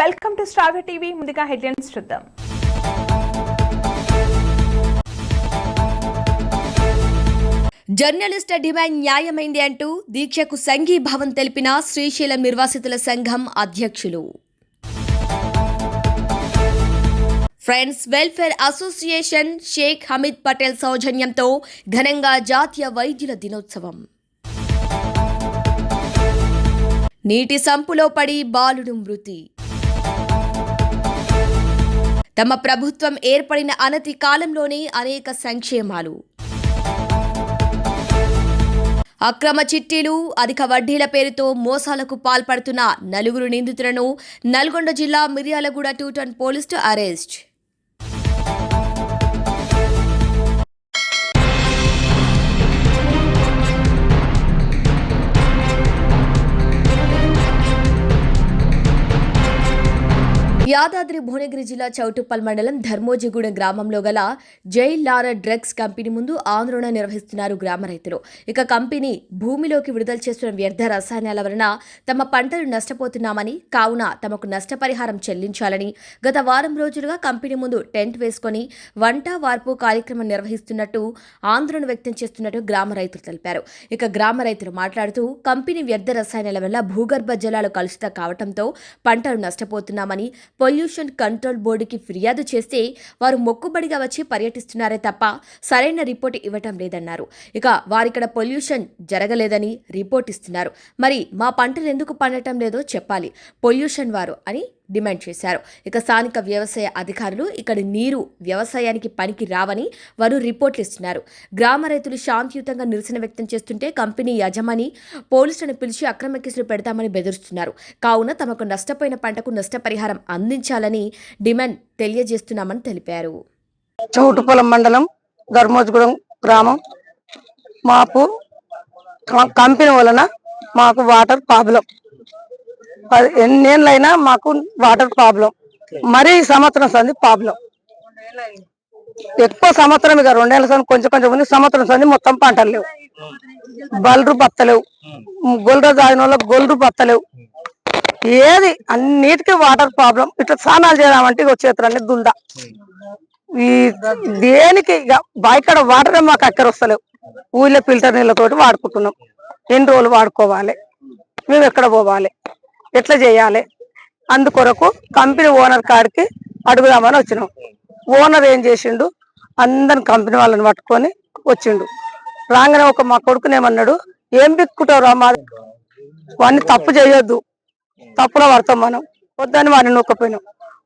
Welcome to Star TV. ముందుగా headlines చూద్దాం. Journalist demand న్యాయమైంది అంటూ దీక్షకు సంఘీభావం తెలిపిన శ్రీశైలం నిర్వాసితుల సంఘం అధ్యక్షులు. Friends welfare association Sheikh Hameed Patel సౌజన్యంతో ఘనంగా జాతీయ వైద్యుల దినోత్సవం. నీటి సంపులో పడి బాలుడు మృతి. తమ ప్రభుత్వం ఏర్పడిన అనతి కాలంలోనే అనేక సంక్షేమాలు. అక్రమ చిట్టీలు అధిక వడ్డీల పేరుతో మోసాలకు పాల్పడుతున్న నలుగురు నిందితులను నల్గొండ జిల్లా Miryalaguda two town police arrest. Yadadri Bhuvanagiri జిల్లా చౌటుప్పల్ మండలం ధర్మోజిగూడెం గ్రామంలో గల జై లారా డ్రగ్స్ కంపెనీ ముందు ఆందోళన నిర్వహిస్తున్నారు గ్రామ రైతులు. ఇక కంపెనీ భూమిలోకి విడుదల చేస్తున్న వ్యర్థ రసాయనాల వలన తమ పంటలు నష్టపోతున్నామని కావున తమకు నష్టపరిహారం చెల్లించాలని గత వారం రోజులుగా కంపెనీ ముందు టెంట్ వేసుకొని వంట వార్పు కార్యక్రమం నిర్వహిస్తున్నట్టు ఆందోళన వ్యక్తం చేస్తున్నట్టు గ్రామ రైతులు తెలిపారు. ఇక గ్రామ రైతులు మాట్లాడుతూ కంపెనీ వ్యర్థ రసాయనాల వల్ల భూగర్భ జలాలు కలుషిత కావడంతో పంటలు నష్టపోతున్నామని పొల్యూషన్ కంట్రోల్ బోర్డుకి ఫిర్యాదు చేస్తే వారు మొక్కుబడిగా వచ్చి పర్యటిస్తున్నారే తప్ప సరైన రిపోర్ట్ ఇవ్వటం లేదన్నారు. ఇక వారిక్కడ పొల్యూషన్ జరగలేదని రిపోర్ట్ ఇస్తున్నారు. మరి మా పంటలు ఎందుకు పండటం లేదో చెప్పాలి. పొల్యూషన్ వారు అని డిమాండ్ చేశారు. ఇక స్థానిక వ్యవసాయ అధికారులు ఇక్కడ నీరు వ్యవసాయానికి పనికి రావని వారు రిపోర్ట్లు ఇస్తున్నారు. గ్రామ రైతులు శాంతియుతంగా నిరసన వ్యక్తం చేస్తుంటే కంపెనీ యజమాని పోలీసులను పిలిచి అక్రమ కేసులు పెడతామని బెదిరిస్తున్నారు. కావున తమకు నష్టపోయిన పంటకు నష్టపరిహారం అందించాలని డిమాండ్ తెలియజేస్తున్నామని తెలిపారు. చౌటుపొలం మండలం ధర్మోజ్గూడెం గ్రామం. మాకు కంపెనీ వలన మాకు వాటర్ ప్రాబ్లం. ఎన్నేళ్ళైనా మాకు వాటర్ ప్రాబ్లం. మరీ సంవత్సరం సంది ప్రాబ్లం. ఎక్కువ సంవత్సరం ఇక రెండేళ్ళ సంది కొంచెం కొంచెం ఉంది సంవత్సరం సంది మొత్తం పంటలు లేవు. బల్రు బత్తలేవు. గొల్ర తాగిన వాళ్ళకి గొల్రు బత్తలేవు. ఏది అన్నిటికీ వాటర్ ప్రాబ్లం. ఇట్లా స్నానాలు చేద్దామంటే ఇక చేతులన్నీ దుల్ద ఈ దేనికి ఇక బాయికాడ వాటరే మాకు అక్కర వస్తలేవు. ఊళ్ళో ఫిల్టర్ నీళ్ళతోటి వాడుకుంటున్నాం. ఎన్ని రోజులు వాడుకోవాలి? మేము ఎక్కడ పోవాలి? ఎట్లా చేయాలి? అందుకొరకు కంపెనీ ఓనర్ కాడికి అడుగుదామని వచ్చినాం. ఓనర్ ఏం చేసిండు? అందరిని కంపెనీ వాళ్ళని పట్టుకొని వచ్చిండు. రాగానే ఒక మా కొడుకునేమన్నాడు ఏం బిక్కుంటావు రా మా వాడిని తప్పు చేయొద్దు. తప్పులో పడతాం మనం. వద్దని వాడిని నూకపోయినాం.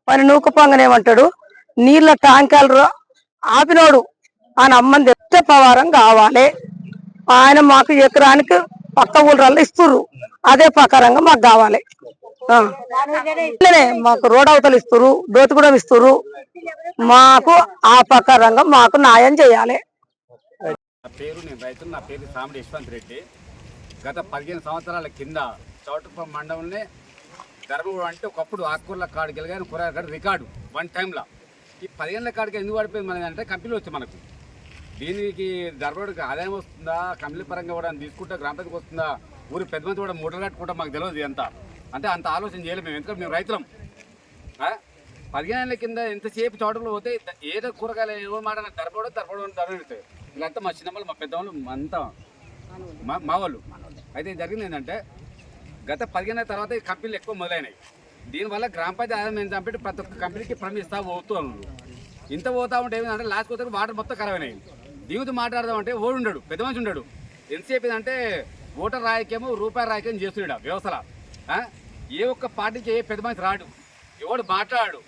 వాడిని నూకపోగానే ఏమంటాడు? నీళ్ళ ట్యాంకర్లు ఆపినోడు. ఆయన అమ్మని తెచ్చే పవారం కావాలి. ఆయన మాకు ఎకరానికి పక్క ఊళ్ళల్లో ఇస్తుర్రు. అదే ప్రకారంగా మాకు కావాలి. మాకు రోడ్ అవతలు ఇస్తుర్రు దోతిగూడెం ఇస్తుర్రు. మాకు ఆ ప్రకారంగా మాకు న్యాయం చేయాలి. నా పేరు నేను రైతు నా పేరు సామిడి యశ్వంత్ రెడ్డి. గత పదిహేను సంవత్సరాల కింద చౌటుప్ప మండలంలో ధర్మవరం అంటే ఒకప్పుడు ఆకుకూరల కాడికి వెళ్ళగానే కూరగాయల కాడ రికార్డు వన్ టైంలో ఈ పదిహేనుల కాడికి ఎందుకు పడిపోయింది మనది అంటే కంపెనీ వచ్చి మనకు. దీనికి ధర్మవరంకి ఆదాయం వస్తుందా? కంపెనీ పరంగా కూడా తీసుకుంటే గ్రామ వస్తుందా? ఊరి పెద్ద మంది కూడా మూటలు కట్టుకుంటా మాకు తెలియదు ఎంత అంటే అంత ఆలోచన చేయలేము మేము. ఎందుకంటే మేము రైతులం. పదిహేను ఏళ్ళ కింద ఎంతసేపు చోటలో పోతే ఏదో కూరగాయలు ఏవో మాట ధరపడం ధరపడం ధరపెడతాయి వీళ్ళంతా మా చిన్నవాళ్ళు మా పెద్దవాళ్ళు అంతా మా మా వాళ్ళు. అయితే జరిగింది ఏంటంటే గత పదిహేను తర్వాత ఈ కంపెనీలు ఎక్కువ మొదలైనాయి. దీనివల్ల గ్రామ పంచాయతీ ఆదాయం నేను చంపేటి ప్రతి ఒక్క కంపెనీకి ప్రమిస్తా పోతూ ఇంత పోతా ఉంటే ఏమిటంటే లాస్ట్ పోతే వాటర్ మొత్తం ఖరాబ్ అయినాయి. దీనితో మాట్లాడదామంటే ఓడు ఉండడు పెద్ద మనిషి ఉండడు. ఎంతసేపు అంటే ఓటర్ రాయకేమో రూపాయి రాయకేమో చేస్తున్నాడు వ్యవస్థల? ఏ ఒక్క పార్టీకి ఏ పెద్ద మనిషి రాడు. ఎవడు మాట్లాడు.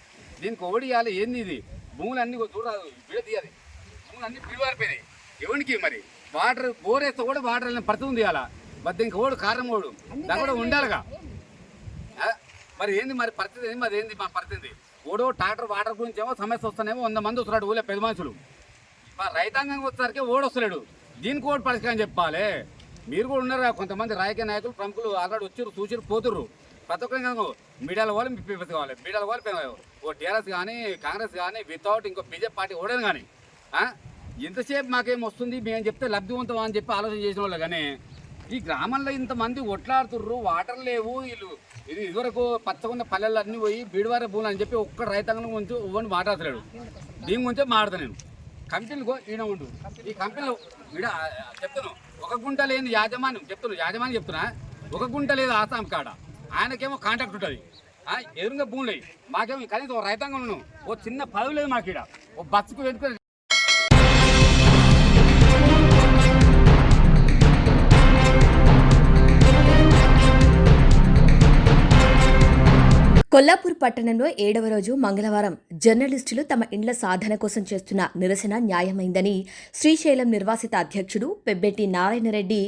దీనికి ఓడి ఇవ్వాలి ఏంది ఇది? భూములు అన్ని చూడరాదు విడ తీయాలి. భూములు అన్ని పిలువారిపోయినాయి ఎవరికి మరి? వాటర్ బోర్ వేస్తే కూడా వాటర్ వెళ్ళిన పరిస్థితి ఉంది అలా మరి ఇంక ఓడు కారణం ఓడు. దాని కూడా ఉండాలిగా? మరి ఏంది మరి పరిస్థితి ఏంది? మరి ఏంది మా పరిస్థితి? ఓడో ట్రాక్టర్ వాటర్ గురించి ఏమో సమస్య వస్తానేమో వంద మంది వస్తున్నాడు ఊళ్ళో పెద్ద మనుషులు. రైతాంగం వచ్చేసరికి ఓడొస్తలేడు. దీనికి ఓడి పరిష్కారం చెప్పాలి. మీరు కూడా ఉన్నారు కొంతమంది రాజకీయ నాయకులు ప్రముఖులు ఆల్రెడీ వచ్చారు చూసిరు పోతుర్రు. ప్రతి ఒక్కరికి మీడియాలో వాళ్ళు మీ కావాలి మీడియాలో వాళ్ళు ఓ టీఆర్ఎస్ కానీ కాంగ్రెస్ కానీ వితౌట్ ఇంకో బీజేపీ పార్టీ ఓడేది కానీ ఎంతసేపు మాకేం వస్తుంది మేము చెప్తే లబ్ధివంతం అని చెప్పి ఆలోచన చేసిన వాళ్ళు కానీ ఈ గ్రామంలో ఇంతమంది ఒట్లాడుతుర్రు వాటర్ లేవు వీళ్ళు ఇది ఇదివరకు పచ్చకున్న పల్లెలు అన్ని పోయి బీడివార భూములు అని చెప్పి ఒక్క రైతాంగం కొంచెం ఇవ్వని మాట్లాడలేడు దీని గురించే మాట్లాడతాను నేను. కంపెనీలు ఈయన ఉండు. ఈ కంపెనీలు ఈడ ఆ, చెప్తాను ఒక గుంట లేని యాజమాన్యం చెప్తున్నాను యాజమాన్యం చెప్తున్నా ఒక గుంట లేదు ఆసాం కాడ ఆయనకేమో కాంటాక్ట్ ఉంటుంది. ఎదురుగా భూములు మాకేమో కనీసం ఒక రైతాంగం ఉన్నాం. ఓ చిన్న పదవి లేదు మాకు ఈడ ఓ బస్సుకు వెనుక కొల్లాపూర్ పట్టణంలో ఏడవ రోజు మంగళవారం జర్నలిస్టులు తమ ఇండ్ల సాధన కోసం చేస్తున్న నిరసన న్యాయమైందని శ్రీశైలం నిర్వాసిత అధ్యక్షుడు పెబ్బెట్టి నారాయణరెడ్డి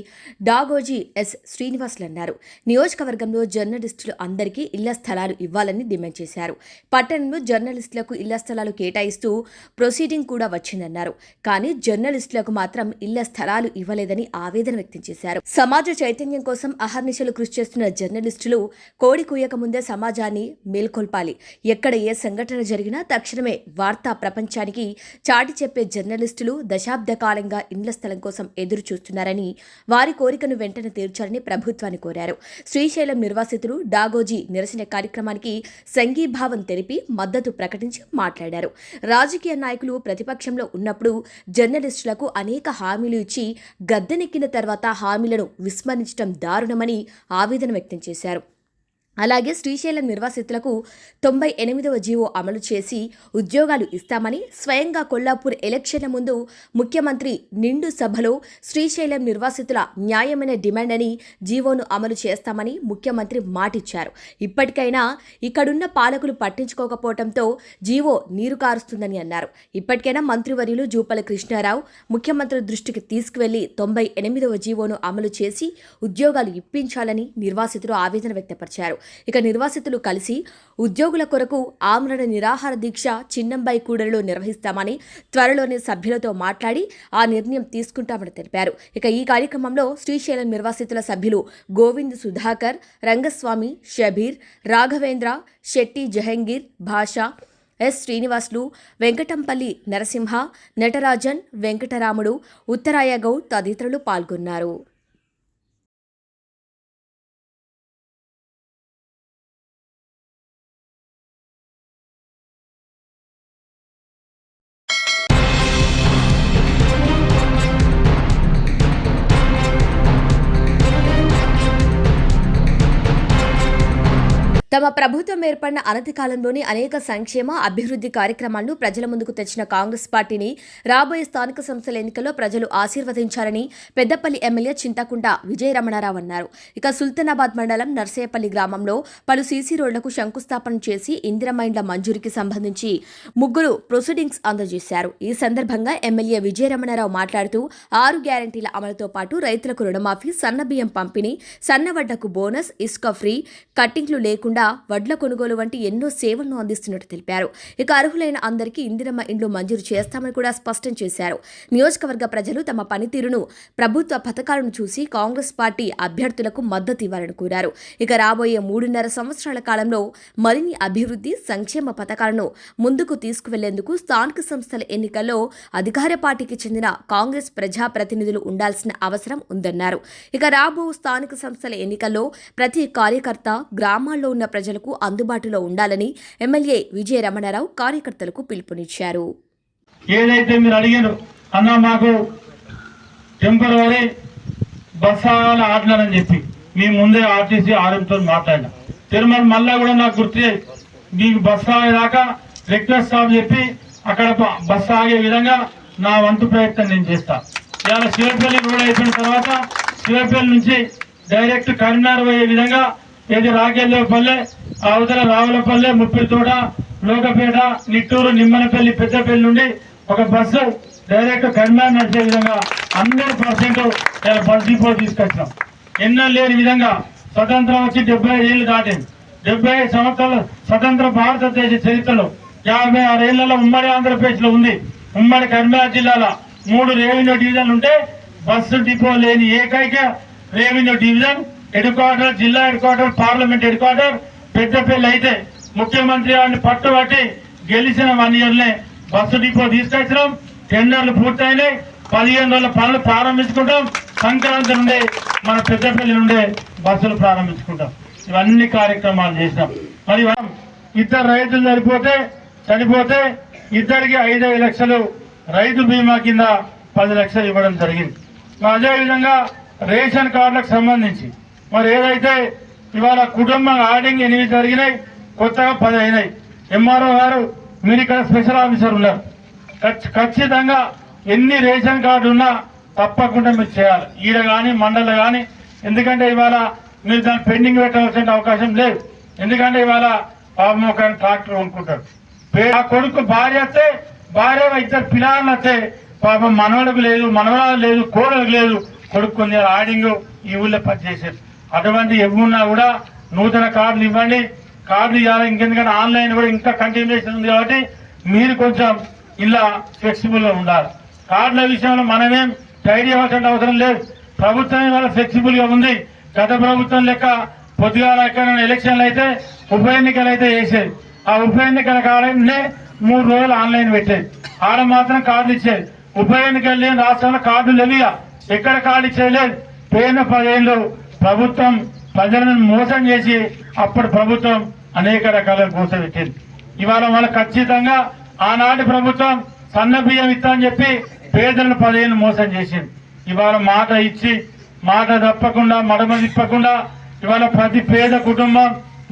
డాగోజీ ఎస్ శ్రీనివాసులు అన్నారు. నియోజకవర్గంలో జర్నలిస్టులు అందరికీ ఇళ్ళ స్థలాలు ఇవ్వాలని డిమాండ్ చేశారు. పట్టణంలో జర్నలిస్టులకు ఇళ్ళ స్థలాలు కేటాయిస్తూ ప్రొసీడింగ్ కూడా వచ్చిందన్నారు. కానీ జర్నలిస్టులకు మాత్రం ఇళ్ళ స్థలాలు ఇవ్వలేదని ఆవేదన వ్యక్తం చేశారు. సమాజ చైతన్యం కోసం అహర్నిశలు కృషి చేస్తున్న జర్నలిస్టులు కోడి కూయక ముందే సమాజాన్ని మేల్కొల్పాలి. ఎక్కడ ఏ సంఘటన జరిగినా తక్షణమే వార్తా ప్రపంచానికి చాటి చెప్పే జర్నలిస్టులు దశాబ్ద కాలంగా ఇండ్ల స్థలం కోసం ఎదురు చూస్తున్నారని వారి కోరికను వెంటనే తీర్చాలని ప్రభుత్వాన్ని కోరారు. శ్రీశైలం నిర్వాసితులు డాగోజీ నిరసన కార్యక్రమానికి సంఘీభావం తెలిపి మద్దతు ప్రకటించి మాట్లాడారు. రాజకీయ నాయకులు ప్రతిపక్షంలో ఉన్నప్పుడు జర్నలిస్టులకు అనేక హామీలు ఇచ్చి గద్దెనెక్కిన తర్వాత హామీలను విస్మరించడం దారుణమని ఆవేదన వ్యక్తం చేశారు. అలాగే శ్రీశైలం నిర్వాసితులకు తొంభై ఎనిమిదవ జీవో అమలు చేసి ఉద్యోగాలు ఇస్తామని స్వయంగా కొల్లాపూర్ ఎలక్షన్ల ముందు ముఖ్యమంత్రి నిండు సభలో శ్రీశైలం నిర్వాసితుల న్యాయమైన డిమాండ్ అని జీవోను అమలు చేస్తామని ముఖ్యమంత్రి మాటిచ్చారు. ఇప్పటికైనా ఇక్కడున్న పాలకులు పట్టించుకోకపోవడంతో జీవో నీరు కారుస్తుందని అన్నారు. ఇప్పటికైనా మంత్రివర్యులు జూపల కృష్ణారావు ముఖ్యమంత్రి దృష్టికి తీసుకువెళ్ళి తొంభై ఎనిమిదవ జీవోను అమలు చేసి ఉద్యోగాలు ఇప్పించాలని నిర్వాసితులు ఆవేదన వ్యక్తపరిచారు. ఇక నిర్వాసితులు కలిసి ఉద్యోగుల కొరకు ఆమరణ నిరాహార దీక్ష చిన్నంబై కూడలిలో నిర్వహిస్తామని త్వరలోనే సభ్యులతో మాట్లాడి ఆ నిర్ణయం తీసుకుంటామని తెలిపారు. ఇక ఈ కార్యక్రమంలో శ్రీశైలం నిర్వాసితుల సభ్యులు గోవింద్ సుధాకర్ రంగస్వామి షబీర్ రాఘవేంద్ర శెట్టి జహంగీర్ భాషా ఎస్ శ్రీనివాసులు వెంకటంపల్లి నరసింహ నటరాజన్ వెంకటరాముడు ఉత్తరాయ గౌడ్ తదితరులు పాల్గొన్నారు. తమ ప్రభుత్వం ఏర్పడిన అనతి కాలంలోని అనేక సంక్షేమ అభివృద్ధి కార్యక్రమాలను ప్రజల ముందుకు తెచ్చిన కాంగ్రెస్ పార్టీని రాబోయే స్థానిక సంస్థల ఎన్నికల్లో ప్రజలు ఆశీర్వదించాలని పెద్దపల్లి ఎమ్మెల్యే చింతకుంట విజయరమణారావు అన్నారు. ఇక సుల్తానాబాద్ మండలం నర్సేపల్లి గ్రామంలో పలు సీసీ రోడ్లకు శంకుస్థాపన చేసి ఇందిరమైండ్ల మంజూరికి సంబంధించి ముగ్గురు ప్రొసీడింగ్స్ అందజేశారు. ఈ సందర్భంగా ఎమ్మెల్యే విజయరమణారావు మాట్లాడుతూ ఆరు గ్యారంటీల అమలుతో పాటు రైతులకు రుణమాఫీ సన్నబియ్యం పంపిణీ సన్నవడ్డకు బోనస్ ఇసుక ఫ్రీ కట్టింగ్లు లేకుండా వడ్ల కొనుగోలు వంటి ఎన్నో సేవలను అందిస్తున్నట్టు తెలిపారు. ఇక అర్హులైన అందరికీ ఇందిరమ్మ ఇండ్లు మంజూరు చేస్తామని కూడా స్పష్టం చేశారు. నియోజకవర్గ ప్రజలు తమ పనితీరును ప్రభుత్వ పథకాలను చూసి కాంగ్రెస్ పార్టీ అభ్యర్థులకు మద్దతు ఇవ్వాలని కోరారు. ఇక రాబోయే మూడున్నర సంవత్సరాల కాలంలో మరిన్ని అభివృద్ధి సంక్షేమ పథకాలను ముందుకు తీసుకువెళ్ళేందుకు స్థానిక సంస్థల ఎన్నికల్లో అధికార పార్టీకి చెందిన కాంగ్రెస్ ప్రజాప్రతినిధులు ఉండాల్సిన అవసరం ఉందన్నారు. ఇక రాబో స్థానిక సంస్థల ఎన్నికల్లో ప్రతి కార్యకర్త గ్రామాల్లో ఉన్న ప్రజలకు అందుబాటులో ఉండాలని ఎమ్మెల్యే విజయ రమణారావు కార్యకర్తలకు పిలుపునిచ్చారు. ఏదైతే మీరు అడిగారు అన్న మాకు టెంపరీ బస్సాల ఆటలని చెప్పి మీ ముందే ఆర్టీసీ ఆర్ఎంతో మాట్లాడినా. తిరుమల మళ్ళా కూడా నాకు గుర్తు మీకు బస్సు ఆగేదాకా రిక్వెస్ట్ అని చెప్పి అక్కడ బస్ బస్సు ఆగే విధంగా నా వంతు ప్రయత్నం నేను చేస్తా. ఇవాళ శివపల్లి రోడ్ అయిపోయిన తర్వాత శివపల్లి నుంచి డైరెక్ట్ కరీంనగర్ పోయే విధంగా ఏది రాకెళ్ళపల్లె అవతల రావులపల్లె ముప్పిరితోట లోకపేట నిట్టూరు నిమ్మనపల్లి పెద్దపల్లి నుండి ఒక బస్సు డైరెక్ట్ కరీంనగర్ నడిచే విధంగా హండ్రెడ్ పర్సెంట్ బస్ డిపో తీసుకొచ్చాం ఎన్నో లేని విధంగా స్వతంత్రం వచ్చి డెబ్బై ఏళ్ళు దాటింది. డెబ్బై సంవత్సరాల స్వతంత్ర భారతదేశ చరిత్రలో యాభై ఆరు ఏళ్ళలో ఉమ్మడి ఆంధ్రప్రదేశ్లో ఉంది. ఉమ్మడి కరీంనగర్ జిల్లాలో మూడు రెవెన్యూ డివిజన్లు ఉంటే బస్సు డిపో లేని ఏకైక రెవెన్యూ డివిజన్ హెడ్ క్వార్టర్ జిల్లా headquarter parliament headquarter Peddapalli అయితే ముఖ్యమంత్రి వారిని పట్టుబట్టి గెలిచిన వన్ ఇయర్లే బస్సు డిపో తీసుకొచ్చినాం. టెండర్లు పూర్తయినాయి. పదిహేను రోజుల పనులు ప్రారంభించుకుంటాం. సంక్రాంతి నుండి మన పెద్దపల్లి నుండే బస్సులు ప్రారంభించుకుంటాం. ఇవన్నీ కార్యక్రమాలు చేసినాం. మరి మనం ఇద్దరు రైతులు చనిపోతే చనిపోతే ఇద్దరికి ఐదైదు లక్షలు రైతు బీమా కింద పది లక్షలు ఇవ్వడం జరిగింది. అదేవిధంగా రేషన్ కార్డులకు సంబంధించి మరి ఏదైతే ఇవాళ కుటుంబ ఆడింగ్ ఎనిమిది జరిగినాయి కొత్తగా పది అయినాయి. ఎంఆర్ఓ గారు మీరు ఇక్కడ స్పెషల్ ఆఫీసర్ ఉన్నారు ఖచ్చితంగా ఎన్ని రేషన్ కార్డు ఉన్నా తప్పకుండా మీరు చేయాలి. ఈడ కానీ మండల కానీ ఎందుకంటే ఇవాళ మీరు దాన్ని పెండింగ్ పెట్టాల్సిన అవకాశం లేదు. ఎందుకంటే ఇవాళ పాపం ఒక ట్రాక్టర్ కొనుక్కుంటారు. పే- ఆ కొడుకు భార్య వస్తే భార్య ఇద్దరు పిల్లలు వస్తే పాపం మనవడికి లేదు మనవరాలు లేదు కోడలకు లేదు. కొడుకుంది ఆడింగ్ ఈ ఊళ్ళో పనిచేసారు అటువంటి ఎవరున్నా కూడా నూతన కార్డులు ఇవ్వండి. కార్డులు ఇవ్వాలి ఇంకెందుకంటే ఆన్లైన్ కూడా ఇంకా కంటిన్యూషన్ ఉంది కాబట్టి మీరు కొంచెం ఇలా ఫ్లెక్సిబుల్గా ఉండాలి. కార్డుల విషయంలో మనమేం టైడ్ ఇవ్వాల్సిన అవసరం లేదు. ప్రభుత్వం ఇవాళ ఫ్లెక్సిబుల్గా ఉంది. గత ప్రభుత్వం లెక్క పొద్దుగాల ఎక్కడైనా ఎలక్షన్లు అయితే ఉప ఎన్నికలు అయితే వేసేది ఆ ఉప ఎన్నికల కాలంలో మూడు రోజులు ఆన్లైన్ పెట్టేది. ఆడ మాత్రం కార్డులు ఇచ్చేది. ఉప ఎన్నికలు లేని రాష్ట్రంలో కార్డులు లేవిగా ఎక్కడ కార్డు ఇచ్చేయలేదు పోయిన పదేళ్ళు ప్రభుత్వం ప్రజలను మోసం చేసి అప్పుడు ప్రభుత్వం అనేక రకాల కూర్చోబెట్టింది ఇవాళ వాళ్ళ ఖచ్చితంగా ఆనాటి ప్రభుత్వం సన్న బియ్యం ఇస్తా అని చెప్పి పేదలను పదిహేను మోసం చేసింది. ఇవాళ మాట ఇచ్చి మాట తప్పకుండా మడమ తిప్పకుండా ఇవాళ ప్రతి పేద కుటుంబం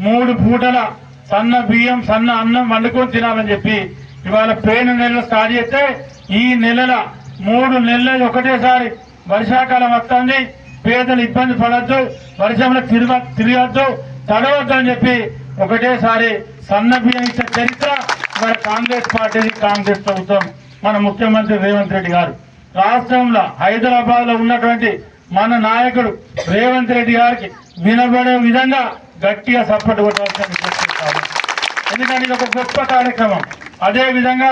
మూడు పూటల సన్న బియ్యం సన్న అన్నం వండుకొని తినాలని చెప్పి ఇవాళ పేను నెలలు స్టార్ట్ చేస్తే ఈ నెలల మూడు నెలలు ఒకటేసారి వర్షాకాలం వస్తుంది. పేదలు ఇబ్బంది పడద్దు వర్షంలో తిరగ తిరగద్దు తడవద్దు అని చెప్పి ఒకటేసారి సన్న బియ్యం ఇచ్చే చరిత్ర మన కాంగ్రెస్ పార్టీది కాంగ్రెస్ ప్రభుత్వం. మన ముఖ్యమంత్రి రేవంత్ రెడ్డి గారు. రాష్ట్రంలో హైదరాబాద్లో ఉన్నటువంటి మన నాయకుడు రేవంత్ రెడ్డి గారికి వినబడే విధంగా గట్టిగా సపోర్ట్ కొట్టవలసిన ఎందుకంటే ఇది ఒక గొప్ప కార్యక్రమం. అదే విధంగా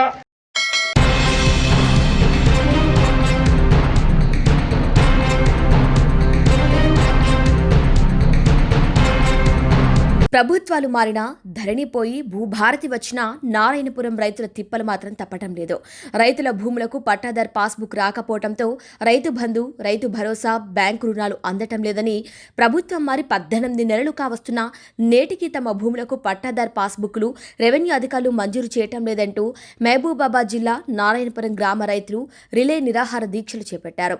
ప్రభుత్వాలు మారినా ధరణి పోయి భూభారతి వచ్చినా నారాయణపురం రైతుల తిప్పలు మాత్రం తప్పటం లేదు. రైతుల భూములకు పట్టాదార్ పాస్బుక్ రాకపోవడంతో రైతు బంధు రైతు భరోసా బ్యాంకు రుణాలు అందటం లేదని ప్రభుత్వం మారి పద్దెనిమిది నెలలు కావస్తున్నా నేటికి తమ భూములకు పట్టాదార్ పాస్బుక్లు రెవెన్యూ అధికారులు మంజూరు చేయటం లేదంటూ మహబూబాబాద్ జిల్లా నారాయణపురం గ్రామ రైతులు రిలే నిరాహార దీక్షలు చేపట్టారు.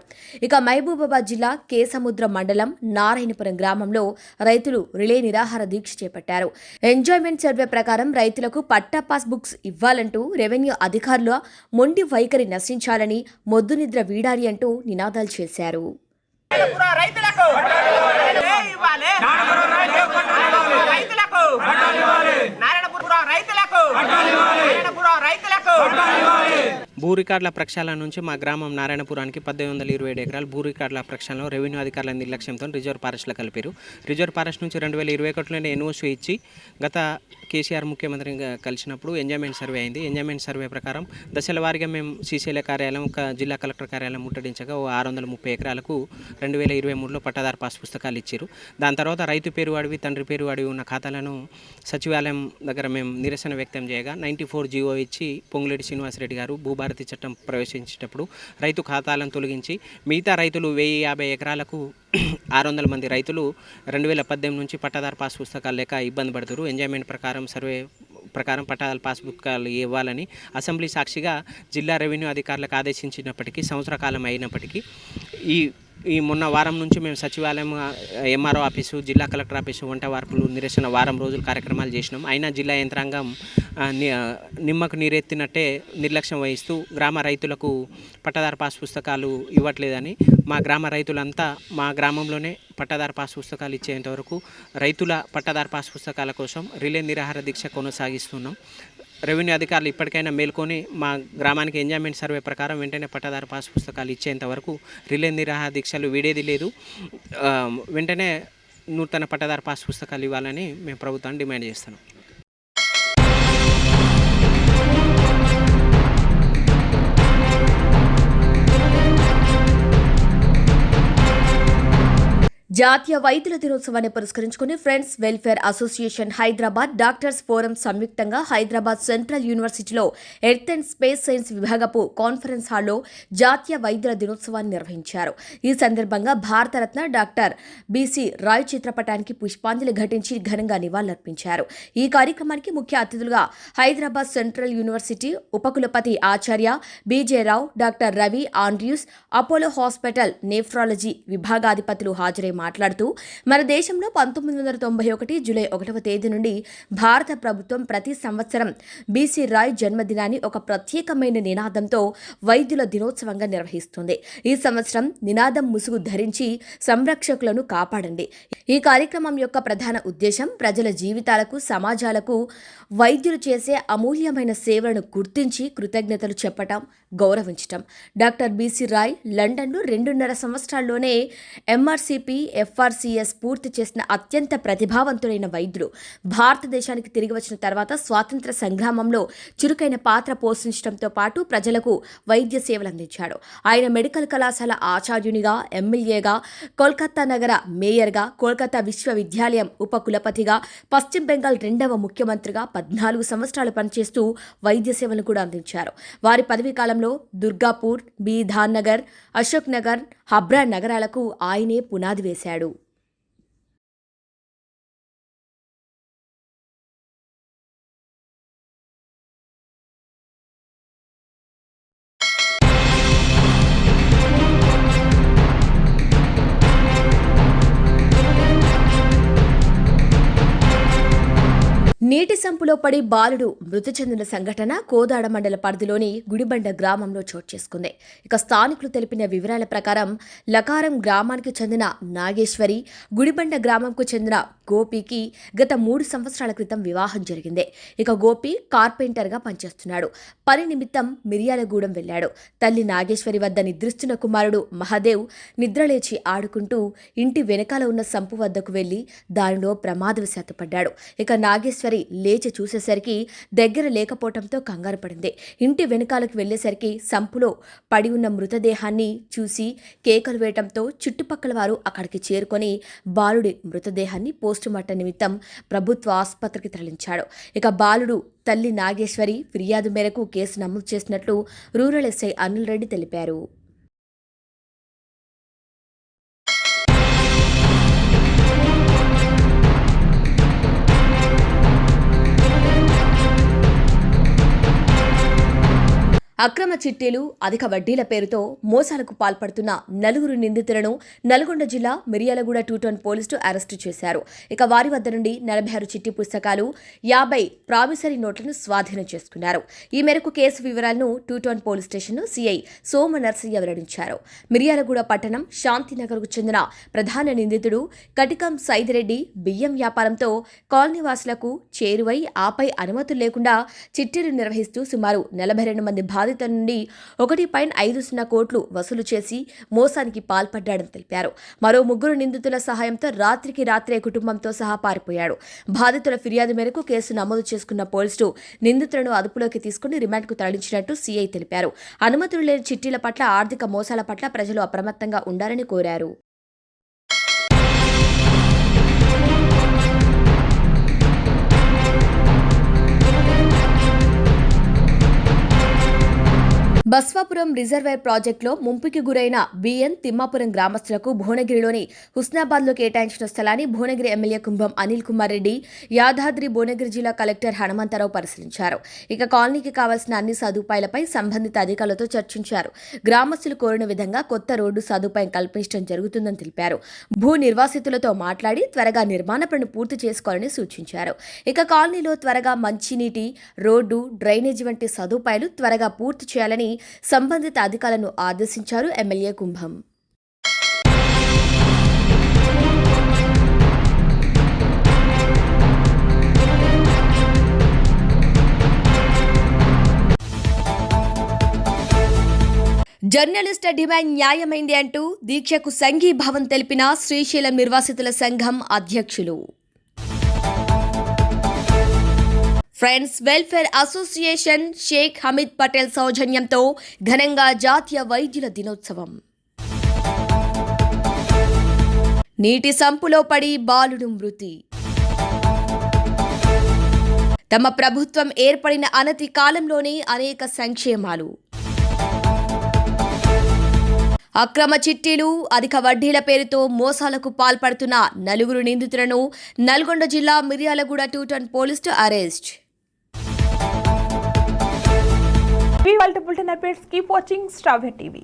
ఇక మహబూబాబాద్ జిల్లా కేసముద్ర మండలం నారాయణపురం గ్రామంలో రైతులు రిలే నిరాహార దీక్ష చేపట్టారు. ఎంజాయ్మెంట్ సర్వే ప్రకారం రైతులకు పట్టా పాస్ బుక్స్ ఇవ్వాలంటూ రెవెన్యూ అధికారుల మొండి వైఖరి నశించాలని మొద్దు నిద్ర వీడాలి అంటూ నినాదాలు చేశారు. రైతులకు భూ రికార్డుల ప్రక్షాళన నుంచి మా గ్రామం నారాయణపురానికి పద్దెనిమిది వందల ఇరవై ఏడు ఎకరాలు భూ రికార్డుల ప్రక్షాళనలో రెవెన్యూ అధికారుల నిర్లక్ష్యంతో రిజర్వ్ ఫారెస్ట్లో కలిపారు. రిజర్వ్ ఫారెస్ట్ నుంచి రెండు వేల ఇరవై ఒకటిలోనే ఎన్ఓసి ఇచ్చి గత కేసీఆర్ ముఖ్యమంత్రి కలిసినప్పుడు ఎంజాయ్మెంట్ సర్వే అయింది. ఎంజాయ్మెంట్ సర్వే ప్రకారం దశల వారీగా మేము శ్రీశైల కార్యాలయం ఒక జిల్లా కలెక్టర్ కార్యాలయం ముట్టడించగా ఓ ఆరు వందల ముప్పై ఎకరాలకు రెండు వేల ఇరవై మూడులో పట్టాదారు పాస్ పుస్తకాలు ఇచ్చారు. దాని తర్వాత రైతు పేరు వాడివి తండ్రి పేరు వాడివి ఉన్న ఖాతాలను సచివాలయం దగ్గర మేము నిరసన వ్యక్తం చేయగా నైంటీ ఫోర్ జీవో ఇచ్చి పొంగులేటి శ్రీనివాసరెడ్డి గారు భారతి చట్టం ప్రవేశించేటప్పుడు రైతు ఖాతాలను తొలగించి మిగతా రైతులు వెయ్యి యాభై ఎకరాలకు ఆరు వందల మంది రైతులు రెండు వేల పద్దెనిమిది నుంచి పట్టాదారు పాస్ పుస్తకాలు లేక ఇబ్బంది పడుతురు ఎంజాయ్మెంట్ ప్రకారం సర్వే ప్రకారం పట్టాదారు పాస్ పుస్తకాలు ఇవ్వాలని అసెంబ్లీ సాక్షిగా జిల్లా రెవెన్యూ అధికారులకు ఆదేశించినప్పటికీ సంవత్సర కాలం అయినప్పటికీ ఈ ఈ మొన్న వారం నుంచి మేము సచివాలయం ఎంఆర్ఓ ఆఫీసు జిల్లా కలెక్టర్ ఆఫీసు వంట వార్పులు నిరసన వారం రోజులు కార్యక్రమాలు చేసినాం. అయినా జిల్లా యంత్రాంగం నిమ్మకు నీరెత్తినట్టే నిర్లక్ష్యం వహిస్తూ గ్రామ రైతులకు పట్టదారు పాస్ పుస్తకాలు ఇవ్వట్లేదని మా గ్రామ రైతులంతా మా గ్రామంలోనే పట్టదార పాస్ పుస్తకాలు ఇచ్చేంత వరకు రైతుల పట్టదార పాస్ పుస్తకాల కోసం రిలే నిరాహార దీక్ష కొనసాగిస్తున్నాం. రెవెన్యూ అధికారులు ఇప్పటికైనా మేల్కొని మా గ్రామానికి ఎంజాయ్మెంట్ సర్వే ప్రకారం వెంటనే పట్టదారు పాస్ పుస్తకాలు ఇచ్చేంత వరకు రిలే నిరాహార దీక్షలు వీడేది లేదు. వెంటనే నూతన పట్టదారు పాస్ పుస్తకాలు ఇవ్వాలని మేము ప్రభుత్వాన్ని డిమాండ్ చేస్తున్నాం. జాతీయ వైద్యుల దినోత్సవాన్ని పురస్కరించుకుని friends welfare association Hyderabad doctors forum సంయుక్తంగా హైదరాబాద్ సెంట్రల్ యూనివర్సిటీలో ఎర్త్ అండ్ స్పేస్ సైన్స్ విభాగపు కాన్ఫరెన్స్ హాల్లో జాతీయ వైద్యుల దినోత్సవాన్ని నిర్వహించారు. ఈ సందర్భంగా భారతరత్న డాక్టర్ బీసీ రాయ్ చిత్రపటానికి పుష్పాంజలి ఘటించి ఘనంగా నివాళులర్పించారు. ఈ కార్యక్రమానికి ముఖ్య అతిథులుగా హైదరాబాద్ సెంట్రల్ యూనివర్సిటీ ఉపకులపతి ఆచార్య BJ Rao doctor Ravi Andrews Apollo hospital nephrology విభాగాధిపతులు హాజరై మాట్లాడుతూ మన దేశంలో పంతొమ్మిది వందల తొంభై ఒకటి జూలై ఒకటవ తేదీ నుండి భారత ప్రభుత్వం ప్రతి సంవత్సరం బీసీ రాయ్ జన్మదినాన్ని ఒక ప్రత్యేకమైన నినాదంతో వైద్యుల దినోత్సవంగా నిర్వహిస్తుంది. ఈ సంవత్సరం నినాదం ముసుగు ధరించి సంరక్షకులను కాపాడండి. ఈ కార్యక్రమం యొక్క ప్రధాన ఉద్దేశం ప్రజల జీవితాలకు సమాజాలకు వైద్యులు చేసే అమూల్యమైన సేవలను గుర్తించి కృతజ్ఞతలు చెప్పటం గౌరవించటం. డాక్టర్ బీసీ రాయ్ లండన్లో రెండున్నర సంవత్సరాల్లోనే ఎంఆర్సీపీ ఎఫ్ఆర్సీఎస్ పూర్తి చేసిన అత్యంత ప్రతిభావంతుడైన వైద్యులు. భారతదేశానికి తిరిగి వచ్చిన తర్వాత స్వాతంత్ర సంగ్రామంలో చురుకైన పాత్ర పోషించడంతో పాటు ప్రజలకు వైద్య సేవలు అందించాడు. ఆయన మెడికల్ కళాశాల ఆచార్యునిగా ఎమ్మెల్యేగా కోల్కతా నగర మేయర్గా కోల్కతా విశ్వవిద్యాలయం ఉపకులపతిగా పశ్చిమ బెంగాల్ రెండవ ముఖ్యమంత్రిగా పద్నాలుగు సంవత్సరాలు పనిచేస్తూ వైద్య సేవలు కూడా అందించారు. వారి పదవీ కాలంలో దుర్గాపూర్ బీధాన్ నగర్ అశోక్ నగర్ హబ్రా నగరాలకు ఆయనే పునాది వేశాడు. నీటి సంపులో పడి బాలుడు మృతి చెందిన సంఘటన కోదాడ మండల పరిధిలోని గుడిబండ గ్రామంలో చోటు చేసుకుంది. ఇక స్థానికులు తెలిపిన వివరాల ప్రకారం లకారం గ్రామానికి చెందిన నాగేశ్వరి గుడిబండ గ్రామంకు చెందిన గోపికి గత మూడు సంవత్సరాల క్రితం వివాహం జరిగింది. ఇక గోపి కార్పెంటర్గా పనిచేస్తున్నాడు. పని నిమిత్తం మిర్యాలగూడెం వెళ్ళాడు. తల్లి నాగేశ్వరి వద్ద నిద్రిస్తున్న కుమారుడు మహాదేవ్ నిద్రలేచి ఆడుకుంటూ ఇంటి వెనకాల ఉన్న సంపు వద్దకు వెళ్ళి దానిలో ప్రమాదవశాత్తు పడ్డాడు ఇక నాగేశ్వరి లేచి చూసేసరికి దగ్గర లేకపోవటంతో కంగారు పడింది. ఇంటి వెనకాలకు వెళ్ళేసరికి సంపులో పడి ఉన్న మృతదేహాన్ని చూసి కేకలు వేయటంతో చుట్టుపక్కల వారు అక్కడికి చేరుకొని బాలుడి మృతదేహాన్ని పోస్టుమార్టం నిమిత్తం ప్రభుత్వ ఆసుపత్రికి తరలించాడు. ఇక బాలుడు తల్లి నాగేశ్వరి ఫిర్యాదు మేరకు కేసు నమోదు చేసినట్లు రూరల్ ఎస్ఐ అనిల్ రెడ్డి తెలిపారు. అక్రమ చిట్టీలు అధిక వడ్డీల పేరుతో మోసాలకు పాల్పడుతున్న నలుగురు నిందితులను నల్గొండ జిల్లా మిర్యాలగూడ టూ టౌన్ పోలీసులు అరెస్టు చేశారు. ఇక వారి వద్ద నుండి నలభై ఆరు చిట్టి పుస్తకాలు యాభై ప్రామిసరీ నోట్లను స్వాధీనం చేసుకున్నారు. ఈ మేరకు కేసు వివరాలను two town police station CI Soma Narsaiah వెల్లడించారు. మిర్యాలగూడ పట్టణం శాంతినగర్కు చెందిన ప్రధాన నిందితుడు కటికం సైదిరెడ్డి బియ్యం వ్యాపారంతో కాలనీవాసులకు చేరువై ఆపై అనుమతులు లేకుండా చిట్టీలు నిర్వహిస్తూ సుమారు నలభై రెండు మంది బాధిత నుండి ఒకటి పాయింట్ ఐదు సున్నా కోట్లు వసూలు చేసి మోసానికి పాల్పడ్డాడని తెలిపారు. మరో ముగ్గురు నిందితుల సహాయంతో రాత్రికి రాత్రే కుటుంబంతో సహా పారిపోయాడు. బాధితుల ఫిర్యాదు మేరకు కేసు నమోదు చేసుకున్న పోలీసులు నిందితులను అదుపులోకి తీసుకుని రిమాండ్కు తరలించినట్టు సీఐ తెలిపారు. అనుమతులు లేని చిట్టీల పట్ల ఆర్థిక మోసాల పట్ల ప్రజలు అప్రమత్తంగా ఉండాలని కోరారు. బస్వాపురం రిజర్వాయర్ ప్రాజెక్టులో ముంపుకి గురైన బిఎన్ తిమ్మాపురం గ్రామస్తులకు భువనగిరిలోని హుస్నాబాద్లో కేటాయించిన స్థలాన్ని భువనగిరి ఎమ్మెల్యే కుంభం అనిల్ కుమార్ రెడ్డి యాదాద్రి భువనగిరి జిల్లా కలెక్టర్ హనుమంతరావు పరిశీలించారు. ఇక కాలనీకి కావాల్సిన అన్ని సదుపాయాలపై సంబంధిత అధికారులతో చర్చించారు. గ్రామస్తులు కోరిన విధంగా కొత్త రోడ్డు సదుపాయం కల్పించడం జరుగుతుందని తెలిపారు. భూ నిర్వాసితులతో మాట్లాడి త్వరగా నిర్మాణ పనులు పూర్తి చేసుకోవాలని సూచించారు. ఇక కాలనీలో త్వరగా మంచినీటి రోడ్డు డ్రైనేజీ వంటి సదుపాయాలు త్వరగా పూర్తి చేయాలని సంబంధిత అధికారులను ఆదేశించారు ఎమ్మెల్యే కుంభం. జర్నలిస్టుల డిమాండ్ న్యాయమైంది అంటూ దీక్షకు సంఘీభావం తెలిపిన శ్రీశైలం నిర్వాసితుల సంఘం అధ్యక్షులు. Friends welfare association Sheikh Hameed Patel సౌజన్యంతో ఘనంగా జాతీయ వైద్యుల దినోత్సవం. నీటి సంపులో పడి బాలుడు మృతి. తమ ప్రభుత్వం ఏర్పడిన అనతి కాలంలోనే అనేక సంక్షేమాలు. అక్రమ చిట్టీలు అధిక వడ్డీల పేరుతో మోసాలకు పాల్పడుతున్న నలుగురు నిందితులను నల్గొండ జిల్లా Miryalaguda two town police arrest. ఇవి వాళ్ళ bulletin updates keep watching స్ట్రాబెర్ TV